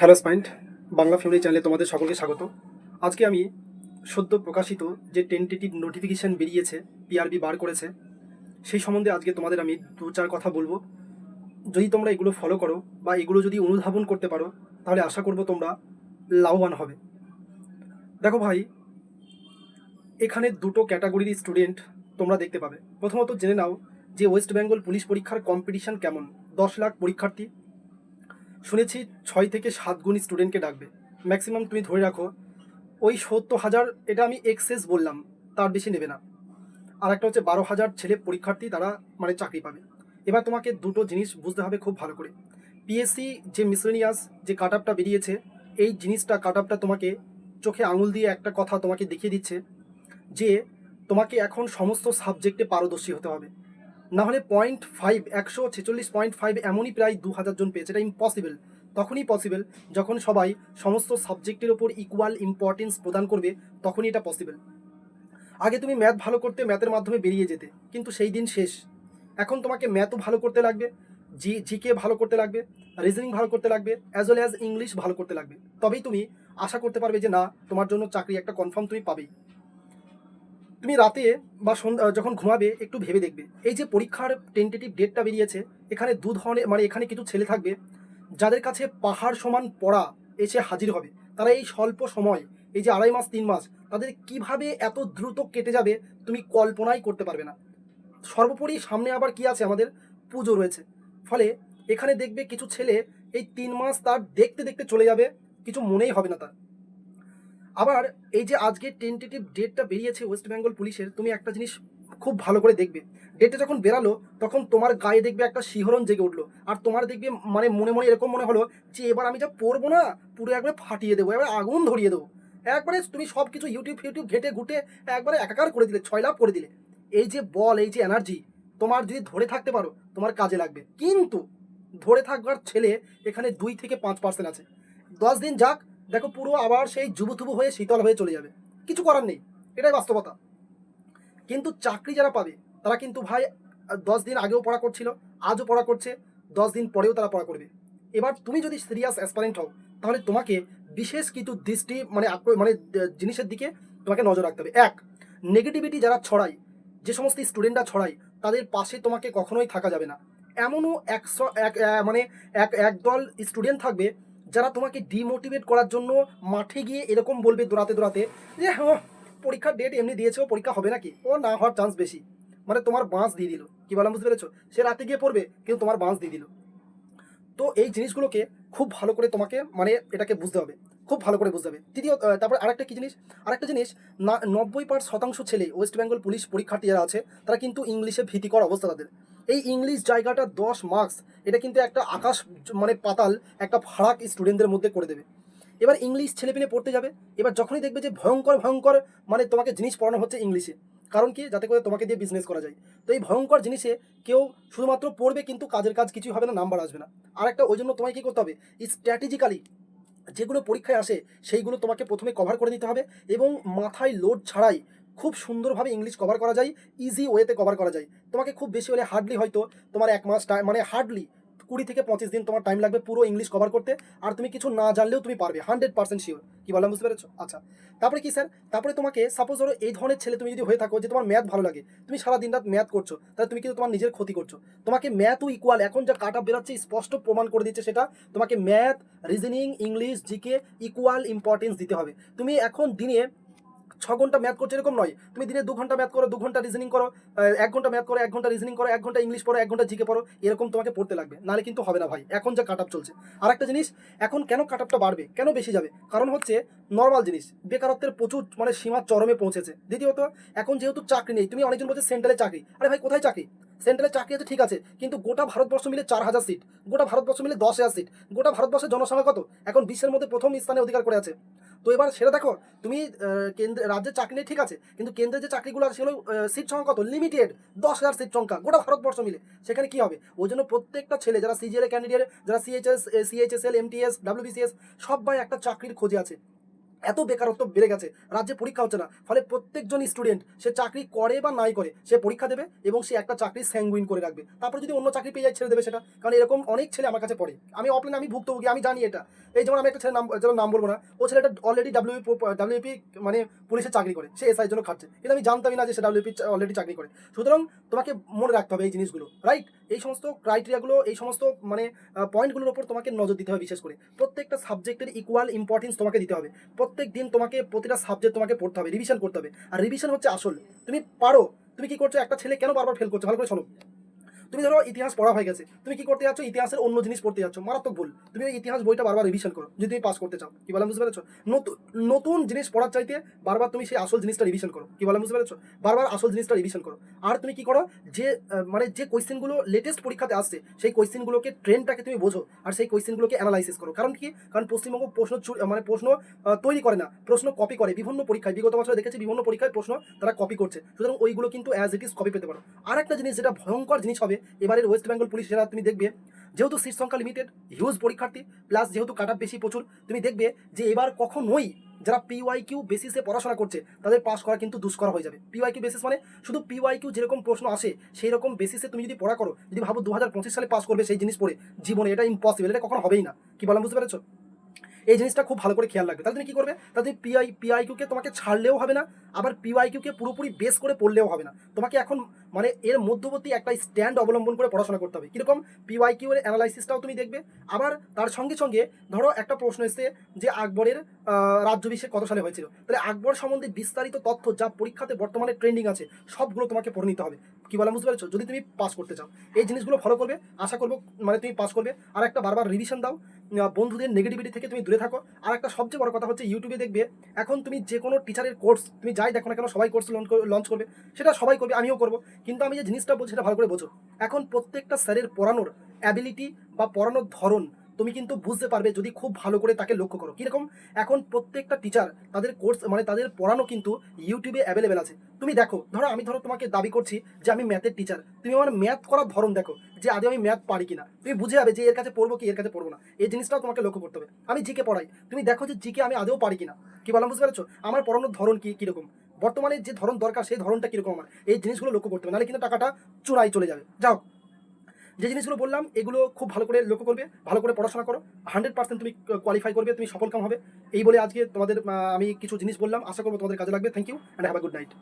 Hello point Bangla family চ্যানেলে তোমাদের সকলকে স্বাগত। আজকে আমি সদ্য প্রকাশিত যে টেন্টেটিভ নোটিফিকেশান বেরিয়েছে পিআরবি বার করেছে, সেই সম্বন্ধে আজকে তোমাদের আমি দু চার কথা বলব। যদি তোমরা এগুলো ফলো করো বা এগুলো যদি অনুধাবন করতে পারো, তাহলে আশা করব তোমরা লাভবান হবে। দেখো ভাই, এখানে দুটো ক্যাটাগরির স্টুডেন্ট তোমরা দেখতে পাবে। প্রথমত জেনে নাও যে ওয়েস্ট বেঙ্গল পুলিশ পরীক্ষার কম্পিটিশান কেমন? দশ লাখ পরীক্ষার্থী শুনেছি ছয় থেকে সাত গুণ স্টুডেন্টকে ডাকবে। ম্যাক্সিমাম তুমি ধরে রাখো, ওই সত্তর হাজার, এটা আমি এক্সেস বললাম, তার বেশি নেবে না। আর একটা হচ্ছে বারো হাজার ছেলে পরীক্ষার্থী, তারা মানে চাকরি পাবে। এবার তোমাকে দুটো জিনিস বুঝতে হবে খুব ভালো করে। পিএসসি যে মিসলেনিয়াস যে কাট আপটা বেরিয়েছে, এই জিনিসটা কাট আপটা তোমাকে চোখে আঙুল দিয়ে একটা কথা তোমাকে দেখিয়ে দিচ্ছে যে তোমাকে এখন সমস্ত সাবজেক্টে পারদর্শী হতে হবে। না হলে পয়েন্ট ফাইভ একশো ছেচল্লিশ পয়েন্ট ফাইভ এমনই প্রায় দু হাজার জন পেয়েছে এটা ইম্পসিবল তখনই পসিবল যখন সবাই সমস্ত সাবজেক্টের ওপর ইকুয়াল ইম্পর্টেন্স প্রদান করবে, তখনই এটা পসিবল আগে তুমি ম্যাথ ভালো করতে ম্যাথের মাধ্যমে বেরিয়ে যেতে, কিন্তু সেই দিন শেষ। এখন তোমাকে ম্যাথও ভালো করতে লাগবে জি জিকে ভালো করতে লাগবে রিজনিং ভালো করতে লাগবে অ্যাজ ওয়েল অ্যাজ ইংলিশ ভালো করতে লাগবে। তবেই তুমি আশা করতে পারবে যে, না, তোমার জন্য চাকরি একটা কনফার্ম তুমি পাবেই। তুমি রাতে বা যখন ঘুমাবে, একটু ভেবে দেখবে। এই যে পরীক্ষার টেন্টেটিভ ডেটটা বেরিয়েছে, এখানে দু ধরনের মানে এখানে কিছু ছেলে থাকবে, যাদের কাছে পাহাড় সমান পড়া এসে হাজির হবে। তারা এই স্বল্প সময়, এই যে আড়াই মাস, তিন মাস, তাদের কীভাবে এত দ্রুত কেটে যাবে, তুমি কল্পনাই করতে পারবে না। সর্বোপরি সামনে আবার কি আছে আমাদের? পুজো রয়েছে। ফলে এখানে দেখবে কিছু ছেলে এই তিন মাস তার দেখতে দেখতে চলে যাবে, কিছু মনেই হবে না তার। আবার এই যে আজকে টেন্টেটিভ ডেটটা বেরিয়েছে ওয়েস্ট বেঙ্গল পুলিশের, তুমি একটা জিনিস খুব ভালো করে দেখবে। ডেটটা যখন বেরালো, তখন তোমার গায়ে দেখবে একটা শিহরণ জেগে উঠল। আর তোমার দেখবে মানে মনে মনে এরকম মনে হলো যে এবার আমি যা পড়ব না, পুরো একবারে ফাটিয়ে দেবো এবার আগুন ধরিয়ে দেবো। একবারে তুমি সব কিছু ইউটিউব ফিউটিউব ঘেটে ঘুটে একবারে একাকার করে দিলে ছয় লাভ করে দিলে। এই যে বল, এই যে এনার্জি তোমার যদি ধরে থাকতে পারো, তোমার কাজে লাগবে। কিন্তু ধরে থাকবার ছেলে এখানে দুই থেকে পাঁচ পার্সেন্ট আছে। দশ দিন যাক দেখো, পুরো আবার সেই যুবথুবু হয়ে শীতল হয়ে চলে যাবে। কিছু করার নেই, এটাই বাস্তবতা। কিন্তু চাকরি যারা পাবে, তারা কিন্তু ভাই, দশ দিন আগেও পড়া করছিল, আজও পড়া করছে, দশ দিন পরেও তারা পড়া করবে। এবার তুমি যদি সিরিয়াস অ্যাসপারেন্ট হও, তাহলে তোমাকে বিশেষ কিছু দৃষ্টি মানে মানে জিনিসের দিকে তোমাকে নজর রাখতে হবে। এক নেগেটিভিটি যারা ছড়ায়, যে সমস্ত স্টুডেন্টরা ছড়ায়, তাদের পাশে তোমাকে কখনোই থাকা যাবে না। এমনও একশো, এক মানে এক, একদল স্টুডেন্ট থাকবে যারা তোমাকে ডিমোটিভেট করার জন্য মাঠে গিয়ে এরকম বলবে দৌড়াতে দৌড়াতে যে হ্যাঁ পরীক্ষার ডেট এমনি দিয়েছে, পরীক্ষা হবে নাকি? ও, না, হওয়ার চান্স বেশি। মানে তোমার বাঁশ দিয়ে দিল। কি বললাম বুঝতে পেরেছ? সে রাতে গিয়ে পড়বে, কিন্তু তোমার বাঁশ দিয়ে দিল। তো এই জিনিসগুলোকে খুব ভালো করে তোমাকে মানে এটাকে বুঝতে হবে। খুব ভালো করে বুঝতে হবে। তৃতীয় তারপর আরেকটা কি জিনিস? আরেকটা জিনিস, না, নব্বই পার শতাংশ ছেলে ওয়েস্ট বেঙ্গল পুলিশ পরীক্ষার্থী যারা আছে, তারা কিন্তু ইংলিশে ভীতিকর অবস্থা তাদের। এই ইংলিশ জায়গাটা দশ মার্কস এটা কিন্তু একটা আকাশ মানে পাতাল, একটা ফারাক স্টুডেন্টদের মধ্যে করে দেবে। এবার ইংলিশ ছেলেপেলে পড়তে যাবে, এবার যখনই দেখবে যে ভয়ঙ্কর ভয়ঙ্কর মানে তোমাকে জিনিস পড়ানো হচ্ছে ইংলিশে, কারণ কি? যাতে করে তোমাকে দিয়ে বিজনেস করা যায়। তো এই ভয়ঙ্কর জিনিসে কেউ শুধুমাত্র পড়বে কিন্তু কাজের কাজ কিছুই হবে না নাম্বার আসবে না। আর একটা ওই জন্য তোমায় কী করতে হবে? স্ট্র্যাটেজিক্যালি যেগুলো পরীক্ষায় আসে, সেইগুলো তোমাকে প্রথমে কভার করে নিতে হবে এবং মাথায় লোড ছাড়াই খুব সুন্দরভাবে ইংলিশ কভার করা যায় ইজি ওয়েতে কভার করা যায়। তোমাকে খুব বেশি হলে হার্ডলি হয়তো তোমার এক মাস টাইম মানে হার্ডলি কুড়ি থেকে পঁচিশ দিন তোমার টাইম লাগবে পুরো ইংলিশ কভার করতে। আর তুমি কিছু না জানলেও তুমি পারবে হান্ড্রেড পার্সেন্ট শিওর কি বললাম বুঝতে পেরেছ? আচ্ছা। তারপরে কি স্যার তারপরে তোমাকে সাপোজ ধরো এই ধরনের ছেলে তুমি যদি হয়ে থাকো যে তোমার ম্যাথ ভালো লাগে, তুমি সারা দিন রাত ম্যাথ করছ, তাহলে তুমি কিন্তু তোমার নিজের ক্ষতি করছ। তোমাকে ম্যাথও ইকুয়াল এখন যা কাট আপ বেরোচ্ছে, স্পষ্ট প্রমাণ করে দিচ্ছে সেটা, তোমাকে math reasoning English GK equal importance দিতে হবে। তুমি এখন দিনে ছ ঘণ্টা ম্যাথ করছ এরকম নয়। তুমি দিনে দু ঘণ্টা ম্যাথ করো, দু ঘণ্টা রিজনিং করো এক ঘণ্টা ম্যাথ করো, এক ঘণ্টা রিজনিং করো, এক ঘণ্টা ইংলিশ পড়ো, এক ঘণ্টা জিকে পড়ো, এরকম তোমাকে পড়তে লাগবে। নাহলে কিন্তু হবে না ভাই। এখন যা কাট চলছে। আর একটা জিনিস, এখন কেন কাট বাড়বে? কেন বেশি যাবে? কারণ হচ্ছে নর্মাল জিনিস। বেকারত্বের প্রচুর মানে সীমা চরমে পৌঁছেছে। দ্বিতীয়ত, এখন যেহেতু চাকরি নেই, তুমি অনেকজন বলছে সেন্ট্রালে চাকরি। আরে ভাই, কোথায় চাকরি? সেন্ট্রালে চাকরি আছে, ঠিক আছে। কিন্তু গোটা ভারতবর্ষ মিলে চার হাজার সিট গোটা ভারতবর্ষ মিলে দশ হাজার সিট গোটা ভারতবর্ষের জনসংখ্যা কত? এখন বিশ্বের মধ্যে প্রথম স্থানে অধিকার করে আছে। তো এবার সেটা দেখো, তুমি কেন্দ্র, রাজ্যের চাকরি ঠিক আছে, কিন্তু কেন্দ্রের যে চাকরিগুলো আছে, সেগুলো সিট সংখ্যা কত? লিমিটেড দশ হাজার সিট সংখ্যা, গোটা ভারতবর্ষ মিলে। সেখানে কি হবে? ওই জন্য প্রত্যেকটা ছেলে, যারা সিজিএল ক্যান্ডিডেট যারা সিএইচএস সিএইচএসএল এমটিএস ডাব্লিউবিসিএস সবাই একটা চাকরির খোঁজে আছে। এত বেকারত্ব বেড়ে গেছে, রাজ্যে পরীক্ষা হচ্ছে না। ফলে প্রত্যেকজন স্টুডেন্ট সে চাকরি করে বা নাই করে, সে পরীক্ষা দেবে এবং সে একটা চাকরি স্যাঙ্গুইন করে রাখবে। তারপর যদি অন্য চাকরি পেয়ে যায়, ছেড়ে দেবে সেটা। কারণ এরকম অনেক ছেলে আমার কাছে পড়ে। আমি অফলাইনে আমি ভুক্তভোগী, আমি জানি এটা। এই যেমন আমি একটা ছেলের নাম যেমন নাম বলব না, ও ছেলেটা অলরেডি ডাব্লিউ ডাব্লিউপি মানে পুলিশের চাকরি করে। সে এসআই জন্য খাটছে। কিন্তু আমি জানতামই না যে সে ডাব্লিউপি অলরেডি চাকরি করে। সুতরাং তোমাকে মনে রাখতে হবে এই জিনিসগুলো। রাইট এই সমস্ত ক্রাইটেরিয়াগুলো এই সমস্ত মানে পয়েন্টগুলোর ওপর তোমাকে নজর দিতে হবে বিশেষ করে। প্রত্যেকটা সাবজেক্টের ইকুয়াল ইম্পর্টেন্স তোমাকে দিতে হবে। প্রত্যেক দিন তোমাকে প্রতিটা সাবজেক্ট তোমাকে পড়তে হবে রিভিশন করতে হবে। আর রিভিশন হচ্ছে আসল। তুমি পারো, তুমি কি করছ? একটা ছেলে কেন বারবার ফেল করছ? ভালো করে শোনো। তুমি ধরো ইতিহাস পড়া হয়ে গেছে, তুমি কি করতে যাচ্ছ? ইতিহাসের অন্য জিনিস পড়তে যাচ্ছ, মারাত্মক ভুল। তুমি ওই ইতিহাস বইটা বারবার রিভিশন করো, যদি তুমি পাস করতে চাও, কি বললাম বুঝতে পেরেছ? নতুন নতুন জিনিস পড়ার চাইতে বারবার তুমি সেই আসল জিনিসটা রিভিশন করো, কি বললাম বুঝতে পেরেছ? বারবার আসল জিনিসটা রিভিশন করো। আর তুমি কি করো? যে মানে যে কোয়েশ্চেনগুলো লেটেস্ট পরীক্ষাতে আসছে, সেই কোয়েশ্চেনগুলোকে ট্রেন্ডটাকে তুমি বোঝো, আর সেই কোয়েশ্চেনগুলোকে অ্যানালাইসিস করো। কারণ কি? কারণ পশ্চিমবঙ্গ প্রশ্ন মানে প্রশ্ন তৈরি করে না, প্রশ্ন কপি করে, বিভিন্ন পরীক্ষায়, বিগত বছরে দেখেছি বিভিন্ন পরীক্ষায় প্রশ্ন তারা কপি করছে। সুতরাং ওইগুলো কিন্তু অ্যাজ ইট ইজ কপি পেতে পারো। আর একটা জিনিস যেটা ভয়ঙ্কর জিনিস হবে এবারের ওয়েস্ট বেঙ্গল পুলিশ যারা তুমি দেখবে। যেহেতু সিট সংখ্যা লিমিটেড হিউজ পরীক্ষার্থী প্লাস যেহেতু কাট বেশি প্রচুর, তুমি দেখবে যে এবার কখনোই যারা পিওয়াই কিউ বেসিসে পড়াশোনা করছে, তাদের পাস করা কিন্তু দুষ্কর হয়ে যাবে। পিওয়াই কিউ বেসিস মানে শুধু পিওয়াই কিউ যেরকম প্রশ্ন আসে সেই রকম বেসিসে তুমি যদি পড়া করো, যদি ভাবো দু সালে পাস করবে সেই জিনিস পড়ে, জীবনে এটা ইম্পসিবল এটা কখনো হবেই না। কি বললাম বুঝতে পেরেছ? এই জিনিসটা খুব ভালো করে খেয়াল রাখবে। তাহলে তুমি কি করবে? তাহলে তুমি পিআই পিআইকিউকে তোমাকে ছাড়লেও হবে না, আবার পিওয়াইকিউকে পুরোপুরি বেস করে পড়লেও হবে না। তোমাকে এখন মানে এর মধ্যবর্তী একটা স্ট্যান্ড অবলম্বন করে পড়াশোনা করতে হবে। কীরকম? পিওয়াইকিউ এর অ্যানালাইসিসটাও তুমি দেখবে। আবার তার সঙ্গে সঙ্গে ধরো একটা প্রশ্ন এসছে যে আকবরের রাজ্যাভিষেক কত সালে হয়েছিল? তাহলে আকবর সম্বন্ধে বিস্তারিত তথ্য যা পরীক্ষাতে বর্তমানে ট্রেন্ডিং আছে, সবগুলো তোমাকে পড়ে নিতে হবে। কী বলা, বুঝতে পেরেছ? যদি তুমি পাস করতে চাও। এই জিনিসগুলো ফলো করবে, আশা করব মানে তুমি পাস করবে। আর একটা বারবার রিভিশন দাও। বন্ধুদের নেগেটিভিটি থেকে তুমি দূরে থাকো। আর একটা সবচেয়ে বড় কথা হচ্ছে ইউটিউবে দেখবে, এখন তুমি যে কোনো টিচারের কোর্স তুমি যাই দেখো না কেন, সবাই কোর্স লঞ্চ করবে। সেটা সবাই করবে, আমিও করব। কিন্তু আমি যে জিনিসটা বলছি, সেটা ভালো করে বোঝো। এখন প্রত্যেকটা স্যারের পড়ানোর অ্যাবিলিটি বা পড়ানোর ধরন তুমি কিন্তু বুঝতে পারবে যদি খুব ভালো করে তাকে লক্ষ্য করো। কীরকম? এখন প্রত্যেকটা টিচার তাদের কোর্স মানে তাদের পড়ানো কিন্তু ইউটিউবে অ্যাভেলেবেল আছে। তুমি দেখো, ধরো আমি ধরো তোমাকে দাবি করছি যে আমি ম্যাথের টিচার তুমি আমার ম্যাথ করার ধরন দেখো যে আদৌ আমি ম্যাথ পারি কিনা। তুমি বুঝে যাবে যে এর কাছে পড়ব কি, এর কাছে পড়ব না। এই জিনিসটাও তোমাকে লক্ষ্য করতে হবে। আমি জিকে পড়াই। তুমি দেখো যে জিকে আমি আদৌ পারি কিনা। কি বললাম, বুঝতে পেরেছ? আমার পড়ানোর ধরন কি, কীরকম? বর্তমানে যে ধরন দরকার, সেই ধরনটা কীরকম আমার? এই জিনিসগুলো লক্ষ্য করতে হবে। নাহলে কিন্তু টাকাটা চূড়ায় চলে যাবে। যাও। যে জিনিসগুলো বললাম, এগুলো খুব ভালো করে লক্ষ্য করবে, ভালো করে পড়াশোনা করো। হান্ড্রেড পার্সেন্ট তুমি কোয়ালিফাই করবে, তুমি সফল কাম হবে। এই বলে আজকে তোমাদের আমি কিছু জিনিস বললাম। আশা করব তোমাদের কাজে লাগবে। Thank you and have a good night